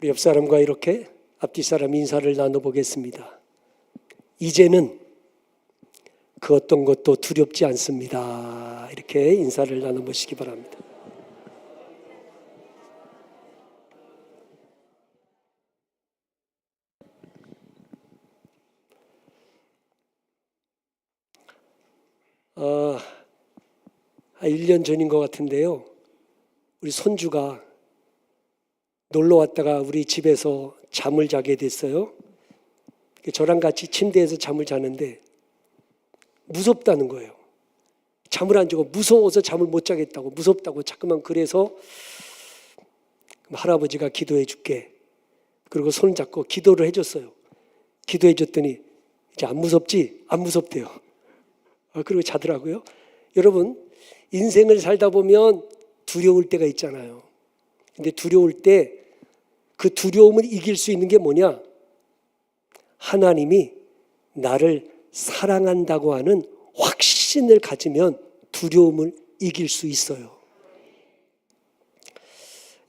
우리 옆 사람과 이렇게 앞뒤 사람 인사를 나눠보겠습니다. 이제는 그 어떤 것도 두렵지 않습니다. 이렇게 인사를 나눠보시기 바랍니다. 어, 한 1년 전인 것 같은데요. 우리 손주가 놀러 왔다가 우리 집에서 잠을 자게 됐어요. 저랑 같이 침대에서 잠을 자는데 무섭다는 거예요. 잠을 안 자고 무서워서 잠을 못 자겠다고 무섭다고 자꾸만 그래서 할아버지가 기도해 줄게. 그리고 손 잡고 기도를 해줬어요. 기도해 줬더니 이제 안 무섭지? 안 무섭대요. 아, 그리고 자더라고요. 여러분 인생을 살다 보면 두려울 때가 있잖아요. 근데 두려울 때 그 두려움을 이길 수 있는 게 뭐냐? 하나님이 나를 사랑한다고 하는 확신을 가지면 두려움을 이길 수 있어요.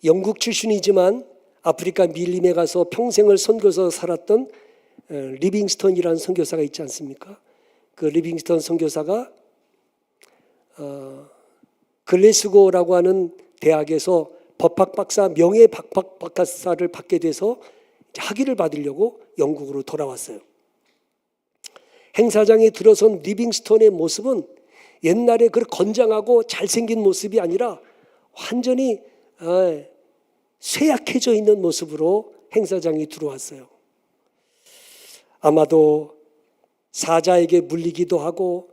영국 출신이지만 아프리카 밀림에 가서 평생을 선교서 살았던 어, 리빙스턴이라는 선교사가 있지 않습니까? 그 리빙스턴 선교사가 어, 글래스고라고 하는 대학에서 법학 박사 명예 박학 박사를 받게 돼서 학위를 받으려고 영국으로 돌아왔어요. 행사장에 들어선 리빙스턴의 모습은 옛날에 그 건장하고 잘생긴 모습이 아니라 완전히 아, 쇠약해져 있는 모습으로 행사장에 들어왔어요. 아마도 사자에게 물리기도 하고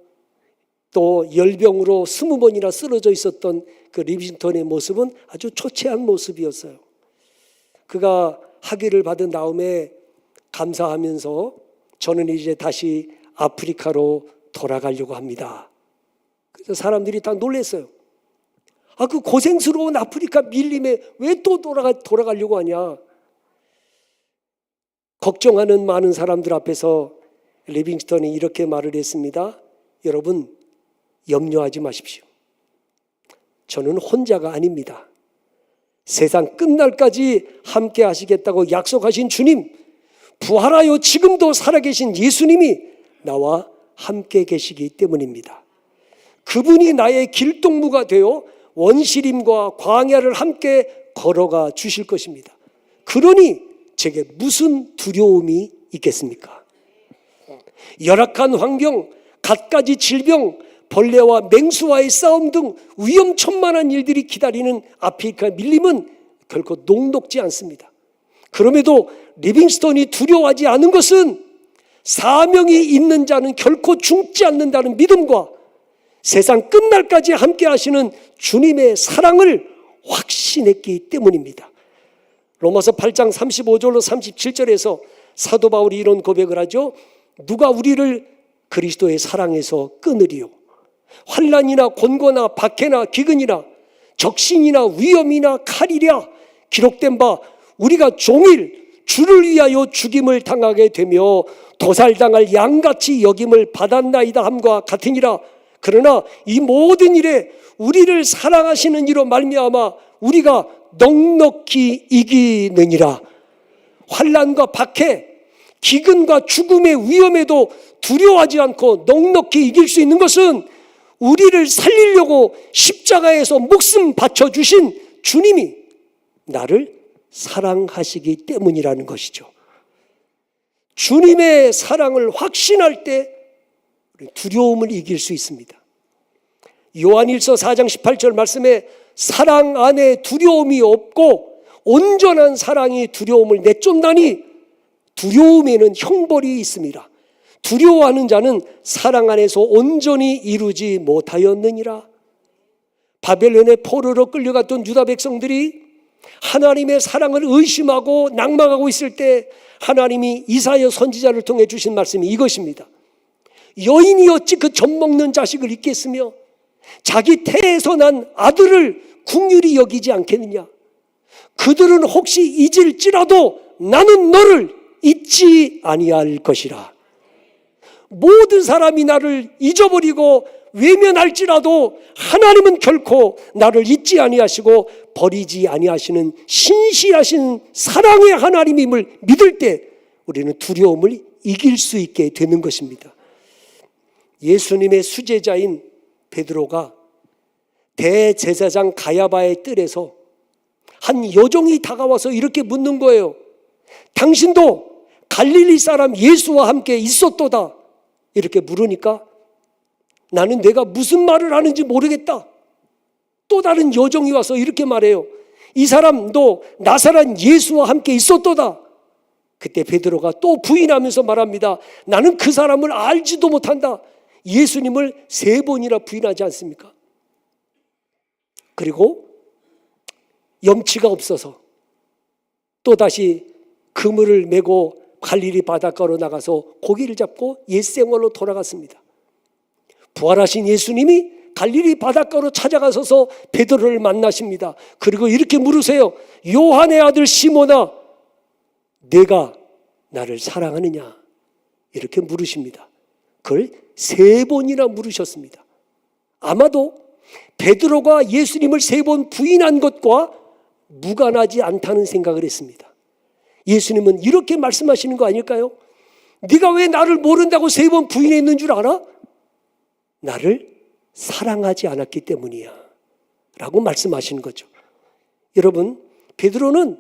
또 열병으로 스무 번이나 쓰러져 있었던 그 리빙턴의 모습은 아주 초췌한 모습이었어요. 그가 학위를 받은 다음에 감사하면서 저는 이제 다시 아프리카로 돌아가려고 합니다. 그래서 사람들이 다 놀랐어요. 아, 그 고생스러운 아프리카 밀림에 왜 또 돌아가, 돌아가려고 하냐? 걱정하는 많은 사람들 앞에서 리빙스턴이 이렇게 말을 했습니다. 여러분, 염려하지 마십시오. 저는 혼자가 아닙니다. 세상 끝날까지 함께 하시겠다고 약속하신 주님, 부활하여 지금도 살아계신 예수님이 나와 함께 계시기 때문입니다. 그분이 나의 길동무가 되어 원시림과 광야를 함께 걸어가 주실 것입니다. 그러니 제게 무슨 두려움이 있겠습니까? 열악한 환경, 갖가지 질병, 벌레와 맹수와의 싸움 등 위험천만한 일들이 기다리는 아프리카 밀림은 결코 녹록지 않습니다. 그럼에도 리빙스턴이 두려워하지 않은 것은 사명이 있는 자는 결코 죽지 않는다는 믿음과 세상 끝날까지 함께 하시는 주님의 사랑을 확신했기 때문입니다. 로마서 8장 35절로 37절에서 사도 바울이 이런 고백을 하죠. 누가 우리를 그리스도의 사랑에서 끊으리요. 환란이나 곤고나 박해나 기근이나 적신이나 위험이나 칼이랴 기록된 바 우리가 종일 주를 위하여 죽임을 당하게 되며 도살당할 양같이 여김을 받았나이다 함과 같으니라. 그러나 이 모든 일에 우리를 사랑하시는 이로 말미암아 우리가 넉넉히 이기느니라. 환란과 박해 기근과 죽음의 위험에도 두려워하지 않고 넉넉히 이길 수 있는 것은 우리를 살리려고 십자가에서 목숨 바쳐주신 주님이 나를 사랑하시기 때문이라는 것이죠. 주님의 사랑을 확신할 때 두려움을 이길 수 있습니다. 요한일서 4장 18절 말씀에 사랑 안에 두려움이 없고 온전한 사랑이 두려움을 내쫓나니 두려움에는 형벌이 있습니다. 두려워하는 자는 사랑 안에서 온전히 이루지 못하였느니라. 바벨론의 포로로 끌려갔던 유다 백성들이 하나님의 사랑을 의심하고 낭망하고 있을 때 하나님이 이사야 선지자를 통해 주신 말씀이 이것입니다. 여인이 어찌 그 젖먹는 자식을 잊겠으며 자기 태에서 난 아들을 궁휼히 여기지 않겠느냐. 그들은 혹시 잊을지라도 나는 너를 잊지 아니할 것이라. 모든 사람이 나를 잊어버리고 외면할지라도 하나님은 결코 나를 잊지 아니하시고 버리지 아니하시는 신실하신 사랑의 하나님임을 믿을 때 우리는 두려움을 이길 수 있게 되는 것입니다. 예수님의 수제자인 베드로가 대제사장 가야바의 뜰에서 한 여종이 다가와서 이렇게 묻는 거예요. 당신도 갈릴리 사람 예수와 함께 있었도다. 이렇게 물으니까 나는 내가 무슨 말을 하는지 모르겠다. 또 다른 여종이 와서 이렇게 말해요. 이 사람도 나사란 예수와 함께 있었도다. 그때 베드로가 또 부인하면서 말합니다. 나는 그 사람을 알지도 못한다. 예수님을 세 번이나 부인하지 않습니까? 그리고 염치가 없어서 또다시 그물을 메고 갈릴리 바닷가로 나가서 고기를 잡고 옛생활로 돌아갔습니다. 부활하신 예수님이 갈릴리 바닷가로 찾아가서서 베드로를 만나십니다. 그리고 이렇게 물으세요. 요한의 아들 시모나 내가 나를 사랑하느냐? 이렇게 물으십니다. 그걸 세 번이나 물으셨습니다. 아마도 베드로가 예수님을 세 번 부인한 것과 무관하지 않다는 생각을 했습니다. 예수님은 이렇게 말씀하시는 거 아닐까요? 네가 왜 나를 모른다고 세 번 부인했는 줄 알아? 나를 사랑하지 않았기 때문이야. 라고 말씀하시는 거죠. 여러분, 베드로는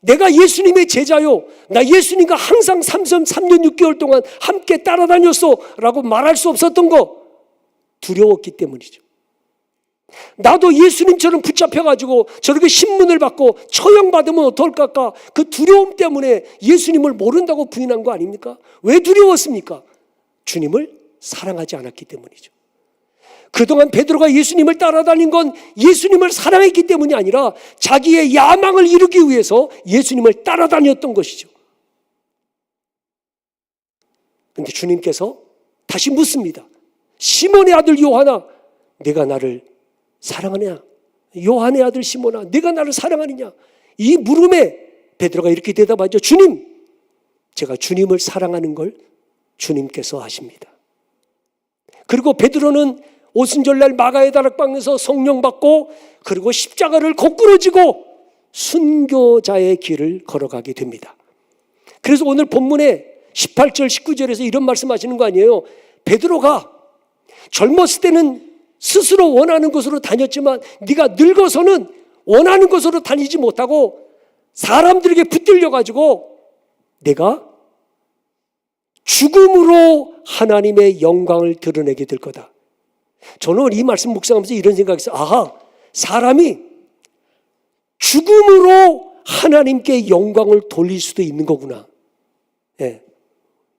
내가 예수님의 제자요. 나 예수님과 항상 3년, 3년 6개월 동안 함께 따라다녔어. 라고 말할 수 없었던 거 두려웠기 때문이죠. 나도 예수님처럼 붙잡혀가지고 저렇게 신문을 받고 처형받으면 어떨까? 그 두려움 때문에 예수님을 모른다고 부인한 거 아닙니까? 왜 두려웠습니까? 주님을 사랑하지 않았기 때문이죠. 그동안 베드로가 예수님을 따라다닌 건 예수님을 사랑했기 때문이 아니라 자기의 야망을 이루기 위해서 예수님을 따라다녔던 것이죠. 근데 주님께서 다시 묻습니다. 시몬의 아들 요하나, 내가 나를 사랑하냐? 요한의 아들 시몬아, 내가 나를 사랑하느냐? 이 물음에 베드로가 이렇게 대답하죠. 주님, 제가 주님을 사랑하는 걸 주님께서 아십니다. 그리고 베드로는 오순절날 마가의 다락방에서 성령 받고 그리고 십자가를 거꾸로 지고 순교자의 길을 걸어가게 됩니다. 그래서 오늘 본문에 18절 19절에서 이런 말씀하시는 거 아니에요. 베드로가 젊었을 때는 스스로 원하는 곳으로 다녔지만 네가 늙어서는 원하는 곳으로 다니지 못하고 사람들에게 붙들려 가지고 내가 죽음으로 하나님의 영광을 드러내게 될 거다. 저는 이 말씀 묵상하면서 이런 생각이 어요 아하, 사람이 죽음으로 하나님께 영광을 돌릴 수도 있는 거구나. 예.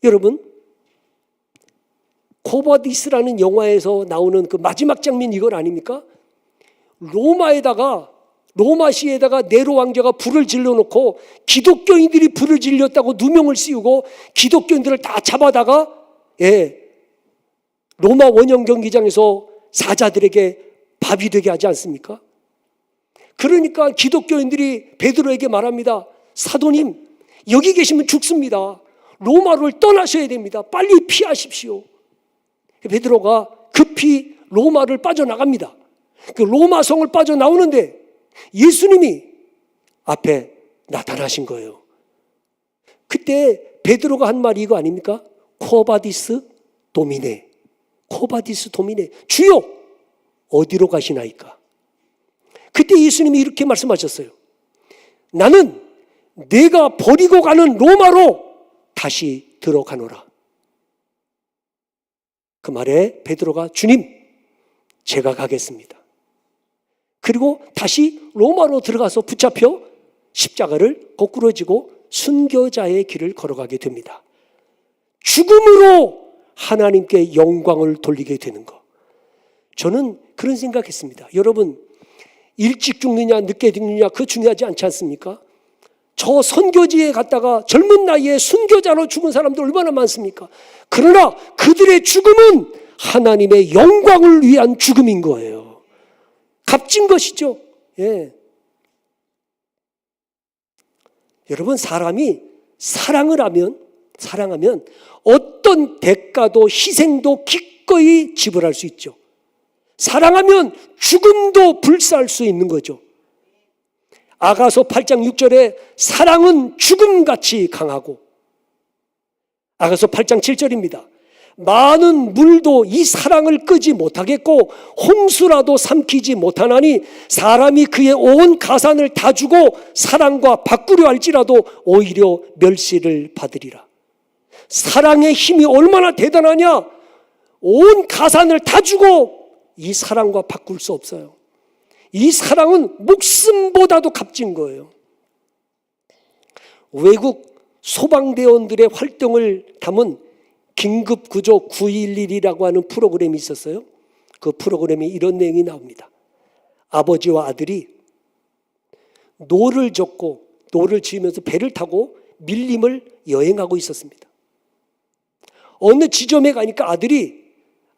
여러분, 코바디스라는 영화에서 나오는 그 마지막 장면 이건 아닙니까? 로마에다가 로마시에다가 네로 왕자가 불을 질러놓고 기독교인들이 불을 질렸다고 누명을 씌우고 기독교인들을 다 잡아다가 예 로마 원형 경기장에서 사자들에게 밥이 되게 하지 않습니까? 그러니까 기독교인들이 베드로에게 말합니다. 사도님 여기 계시면 죽습니다. 로마를 떠나셔야 됩니다. 빨리 피하십시오. 베드로가 급히 로마를 빠져나갑니다. 그 로마 성을 빠져나오는데 예수님이 앞에 나타나신 거예요. 그때 베드로가 한 말이 이거 아닙니까? 코바디스 도미네. 코바디스 도미네. 주요! 어디로 가시나이까? 그때 예수님이 이렇게 말씀하셨어요. 나는 내가 버리고 가는 로마로 다시 들어가노라. 그 말에 베드로가 주님, 제가 가겠습니다. 그리고 다시 로마로 들어가서 붙잡혀 십자가를 거꾸로 지고 순교자의 길을 걸어가게 됩니다. 죽음으로 하나님께 영광을 돌리게 되는 것. 저는 그런 생각했습니다. 여러분, 일찍 죽느냐, 늦게 죽느냐, 그 중요하지 않지 않습니까? 저 선교지에 갔다가 젊은 나이에 순교자로 죽은 사람들 얼마나 많습니까? 그러나 그들의 죽음은 하나님의 영광을 위한 죽음인 거예요. 값진 것이죠. 예. 여러분, 사람이 사랑을 하면, 사랑하면 어떤 대가도 희생도 기꺼이 지불할 수 있죠. 사랑하면 죽음도 불사할 수 있는 거죠. 아가서 8장 6절에 사랑은 죽음같이 강하고 아가서 8장 7절입니다. 많은 물도 이 사랑을 끄지 못하겠고 홍수라도 삼키지 못하나니 사람이 그의 온 가산을 다 주고 사랑과 바꾸려 할지라도 오히려 멸시를 받으리라. 사랑의 힘이 얼마나 대단하냐? 온 가산을 다 주고 이 사랑과 바꿀 수 없어요. 이 사랑은 목숨보다도 값진 거예요. 외국 소방대원들의 활동을 담은 긴급구조 911이라고 하는 프로그램이 있었어요. 그 프로그램에 이런 내용이 나옵니다. 아버지와 아들이 노를 젓고 노를 지으면서 배를 타고 밀림을 여행하고 있었습니다. 어느 지점에 가니까 아들이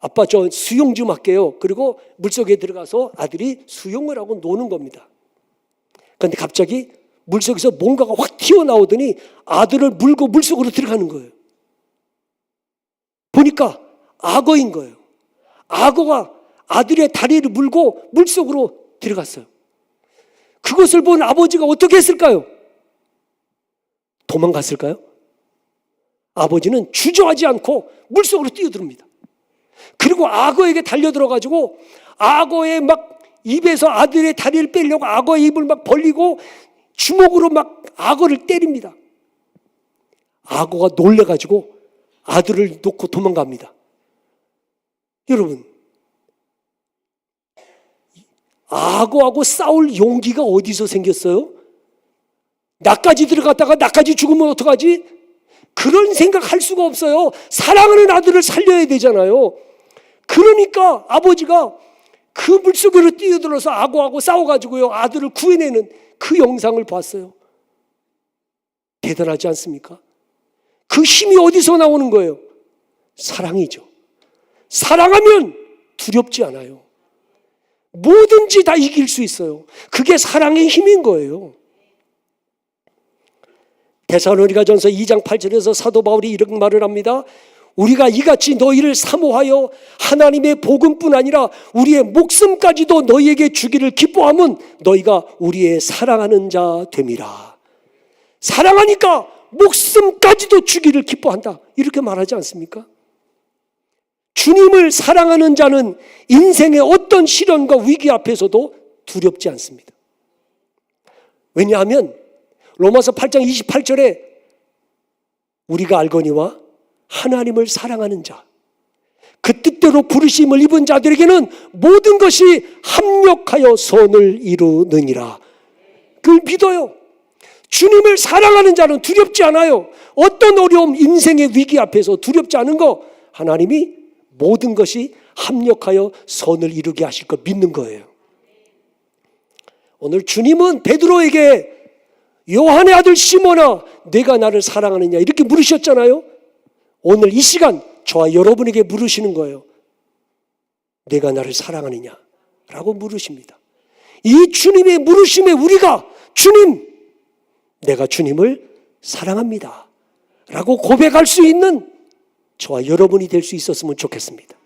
아빠 저 수영 좀 할게요. 그리고 물속에 들어가서 아들이 수영을 하고 노는 겁니다. 그런데 갑자기 물속에서 뭔가가 확 튀어나오더니 아들을 물고 물속으로 들어가는 거예요. 보니까 악어인 거예요. 악어가 아들의 다리를 물고 물속으로 들어갔어요. 그것을 본 아버지가 어떻게 했을까요? 도망갔을까요? 아버지는 주저하지 않고 물속으로 뛰어듭니다. 그리고 악어에게 달려들어 가지고 악어의 막 입에서 아들의 다리를 빼려고 악어의 입을 막 벌리고 주먹으로 막 악어를 때립니다. 악어가 놀래 가지고 아들을 놓고 도망갑니다. 여러분, 악어하고 싸울 용기가 어디서 생겼어요? 나까지 들어갔다가 나까지 죽으면 어떡하지? 그런 생각 할 수가 없어요. 사랑하는 아들을 살려야 되잖아요. 그러니까 아버지가 그 물속으로 뛰어들어서 악어하고 싸워가지고요. 아들을 구해내는 그 영상을 봤어요. 대단하지 않습니까? 그 힘이 어디서 나오는 거예요? 사랑이죠. 사랑하면 두렵지 않아요. 뭐든지 다 이길 수 있어요. 그게 사랑의 힘인 거예요. 데살로니가 전서 2장 8절에서 사도 바울이 이런 말을 합니다. 우리가 이같이 너희를 사모하여 하나님의 복음뿐 아니라 우리의 목숨까지도 너희에게 주기를 기뻐함은 너희가 우리의 사랑하는 자 됨이라. 사랑하니까 목숨까지도 주기를 기뻐한다. 이렇게 말하지 않습니까? 주님을 사랑하는 자는 인생의 어떤 시련과 위기 앞에서도 두렵지 않습니다. 왜냐하면 로마서 8장 28절에 우리가 알거니와 하나님을 사랑하는 자, 그 뜻대로 부르심을 입은 자들에게는 모든 것이 합력하여 선을 이루느니라. 그걸 믿어요. 주님을 사랑하는 자는 두렵지 않아요. 어떤 어려움, 인생의 위기 앞에서 두렵지 않은 거 하나님이 모든 것이 합력하여 선을 이루게 하실 거 믿는 거예요. 오늘 주님은 베드로에게 요한의 아들 시몬아 내가 나를 사랑하느냐 이렇게 물으셨잖아요. 오늘 이 시간 저와 여러분에게 물으시는 거예요. 내가 나를 사랑하느냐? 라고 물으십니다. 이 주님의 물으심에 우리가 주님, 내가 주님을 사랑합니다. 라고 고백할 수 있는 저와 여러분이 될 수 있었으면 좋겠습니다.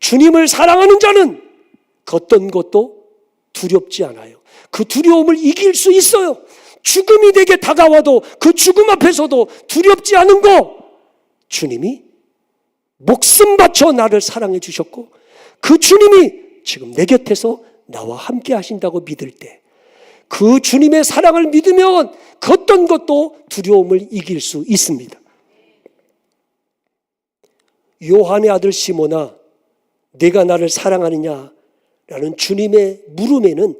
주님을 사랑하는 자는 그 어떤 것도 두렵지 않아요. 그 두려움을 이길 수 있어요. 죽음이 내게 다가와도 그 죽음 앞에서도 두렵지 않은 거 주님이 목숨 바쳐 나를 사랑해 주셨고 그 주님이 지금 내 곁에서 나와 함께 하신다고 믿을 때 그 주님의 사랑을 믿으면 그 어떤 것도 두려움을 이길 수 있습니다. 요한의 아들 시모나 내가 나를 사랑하느냐 라는 주님의 물음에는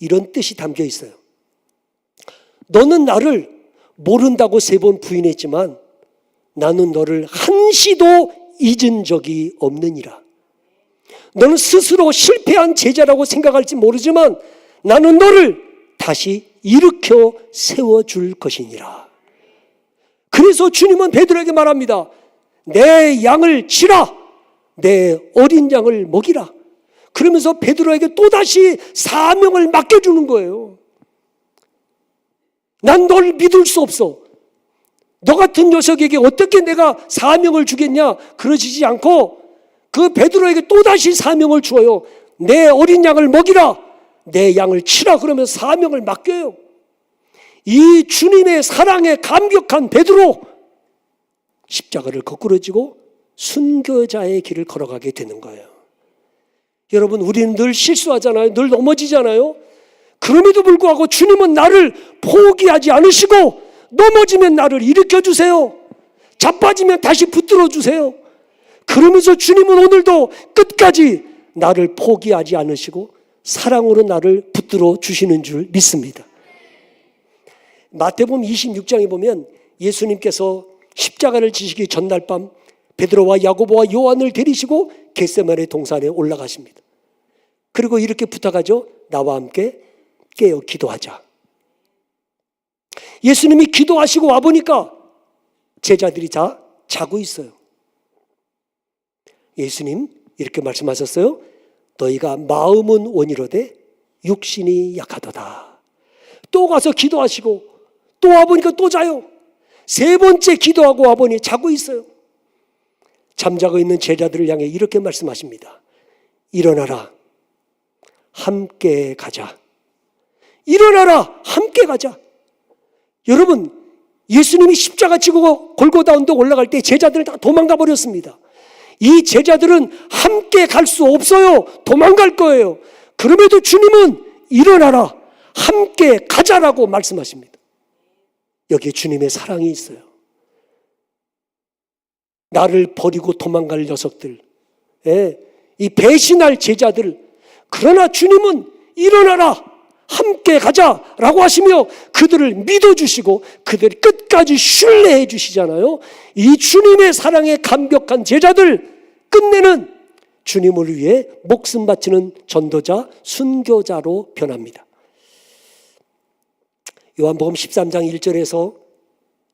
이런 뜻이 담겨 있어요. 너는 나를 모른다고 세 번 부인했지만 나는 너를 한시도 잊은 적이 없느니라. 너는 스스로 실패한 제자라고 생각할지 모르지만 나는 너를 다시 일으켜 세워줄 것이니라. 그래서 주님은 베드로에게 말합니다. 내 양을 치라. 내 어린 양을 먹이라. 그러면서 베드로에게 또다시 사명을 맡겨주는 거예요. 난 널 믿을 수 없어. 너 같은 녀석에게 어떻게 내가 사명을 주겠냐? 그러시지 않고 그 베드로에게 또다시 사명을 주어요. 내 어린 양을 먹이라. 내 양을 치라. 그러면 사명을 맡겨요. 이 주님의 사랑에 감격한 베드로 십자가를 거꾸로 지고 순교자의 길을 걸어가게 되는 거예요. 여러분, 우리는 늘 실수하잖아요. 늘 넘어지잖아요. 그럼에도 불구하고 주님은 나를 포기하지 않으시고 넘어지면 나를 일으켜 주세요. 자빠지면 다시 붙들어 주세요. 그러면서 주님은 오늘도 끝까지 나를 포기하지 않으시고 사랑으로 나를 붙들어 주시는 줄 믿습니다. 마태복음 26장에 보면 예수님께서 십자가를 지시기 전날 밤 베드로와 야고보와 요한을 데리시고 겟세마네 동산에 올라가십니다. 그리고 이렇게 부탁하죠. 나와 함께 깨어 기도하자. 예수님이 기도하시고 와 보니까 제자들이 다 자고 있어요. 예수님 이렇게 말씀하셨어요. 너희가 마음은 원이로되 육신이 약하도다. 또 가서 기도하시고 또 와보니까 또 자요. 세 번째 기도하고 와보니 자고 있어요. 잠자고 있는 제자들을 향해 이렇게 말씀하십니다. 일어나라. 함께 가자. 일어나라. 함께 가자. 여러분, 예수님이 십자가 지고 골고다 언덕 올라갈 때 제자들은 다 도망가 버렸습니다. 이 제자들은 함께 갈 수 없어요. 도망갈 거예요. 그럼에도 주님은 일어나라. 함께 가자라고 말씀하십니다. 여기에 주님의 사랑이 있어요. 나를 버리고 도망갈 녀석들, 예, 이 배신할 제자들, 그러나 주님은 일어나라, 함께 가자 라고 하시며 그들을 믿어주시고 그들이 끝까지 신뢰해 주시잖아요. 이 주님의 사랑에 감격한 제자들 끝내는 주님을 위해 목숨 바치는 전도자, 순교자로 변합니다. 요한복음 13장 1절에서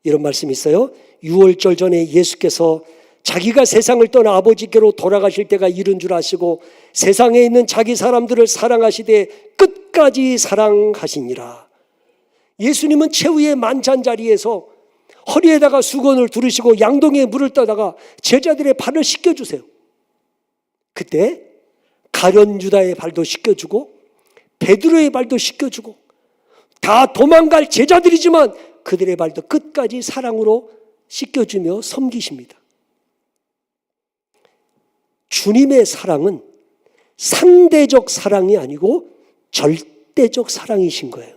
이런 말씀이 있어요. 6월절 전에 예수께서 자기가 세상을 떠나 아버지께로 돌아가실 때가 이른 줄 아시고 세상에 있는 자기 사람들을 사랑하시되 끝까지 사랑하시니라. 예수님은 최후의 만찬 자리에서 허리에다가 수건을 두르시고 양동이에 물을 떠다가 제자들의 발을 씻겨주세요. 그때 가련 유다의 발도 씻겨주고 베드로의 발도 씻겨주고 다 도망갈 제자들이지만 그들의 발도 끝까지 사랑으로 씻겨주며 섬기십니다. 주님의 사랑은 상대적 사랑이 아니고 절대적 사랑이신 거예요.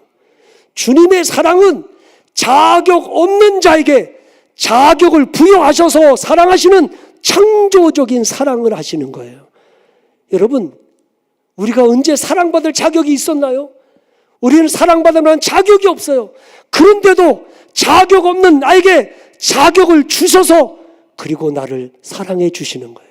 주님의 사랑은 자격 없는 자에게 자격을 부여하셔서 사랑하시는 창조적인 사랑을 하시는 거예요. 여러분, 우리가 언제 사랑받을 자격이 있었나요? 우리는 사랑받을 만한 자격이 없어요. 그런데도 자격 없는 나에게 자격을 주셔서 그리고 나를 사랑해 주시는 거예요.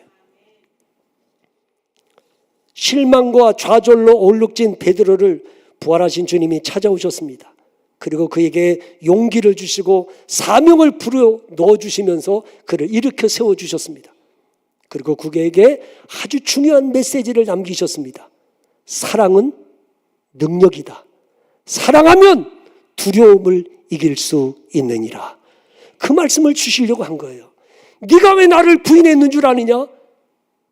실망과 좌절로 얼룩진 베드로를 부활하신 주님이 찾아오셨습니다. 그리고 그에게 용기를 주시고 사명을 불어 넣어 주시면서 그를 일으켜 세워 주셨습니다. 그리고 그에게 아주 중요한 메시지를 남기셨습니다. 사랑은 능력이다. 사랑하면 두려움을 이길 수 있느니라. 그 말씀을 주시려고 한 거예요. 네가 왜 나를 부인했는 줄 아느냐?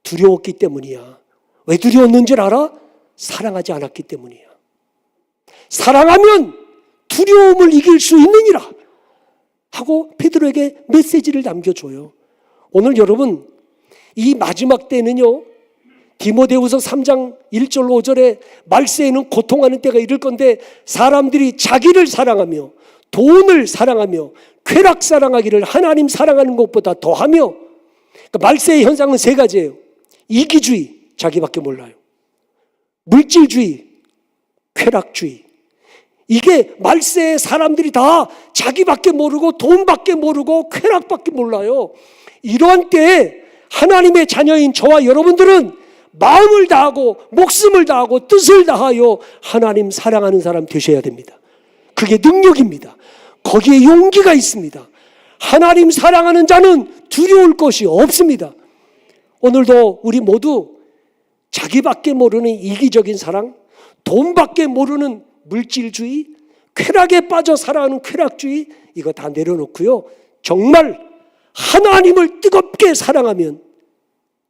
두려웠기 때문이야. 왜 두려웠는 줄 알아? 사랑하지 않았기 때문이야. 사랑하면 두려움을 이길 수 있느니라. 하고 베드로에게 메시지를 남겨줘요. 오늘 여러분 이 마지막 때는요. 디모데후서 3장 1절 5절에 말세에는 고통하는 때가 이를 건데 사람들이 자기를 사랑하며 돈을 사랑하며 쾌락 사랑하기를 하나님 사랑하는 것보다 더하며 그러니까 말세의 현상은 세 가지예요. 이기주의 자기밖에 몰라요. 물질주의, 쾌락주의. 이게 말세의 사람들이 다 자기밖에 모르고 돈밖에 모르고 쾌락밖에 몰라요. 이러한 때에 하나님의 자녀인 저와 여러분들은 마음을 다하고 목숨을 다하고 뜻을 다하여 하나님 사랑하는 사람 되셔야 됩니다. 그게 능력입니다. 거기에 용기가 있습니다. 하나님 사랑하는 자는 두려울 것이 없습니다. 오늘도 우리 모두 자기밖에 모르는 이기적인 사랑, 돈밖에 모르는 물질주의, 쾌락에 빠져 살아가는 쾌락주의, 이거 다 내려놓고요. 정말 하나님을 뜨겁게 사랑하면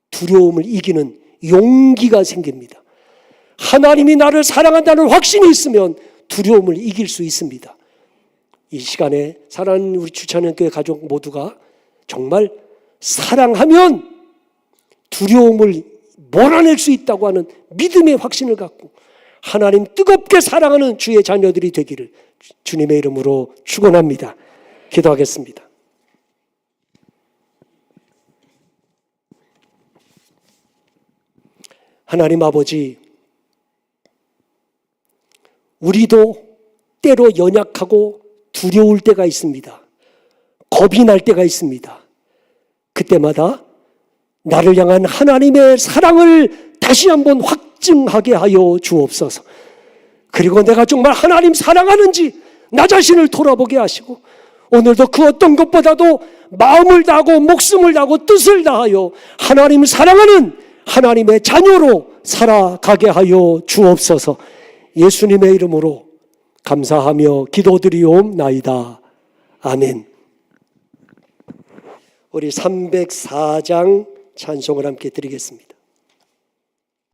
두려움을 이기는 용기가 생깁니다. 하나님이 나를 사랑한다는 확신이 있으면 두려움을 이길 수 있습니다. 이 시간에 사랑하는 우리 주찬현교회 가족 모두가 정말 사랑하면 두려움을 몰아낼 수 있다고 하는 믿음의 확신을 갖고 하나님 뜨겁게 사랑하는 주의 자녀들이 되기를 주님의 이름으로 축원합니다. 기도하겠습니다. 하나님 아버지 우리도 때로 연약하고 두려울 때가 있습니다. 겁이 날 때가 있습니다. 그때마다 나를 향한 하나님의 사랑을 다시 한번 확증하게 하여 주옵소서. 그리고 내가 정말 하나님 사랑하는지 나 자신을 돌아보게 하시고 오늘도 그 어떤 것보다도 마음을 다하고 목숨을 다하고 뜻을 다하여 하나님 사랑하는 하나님의 자녀로 살아가게 하여 주옵소서. 예수님의 이름으로 감사하며 기도드리옵나이다. 아멘. 우리 304장 찬송을 함께 드리겠습니다.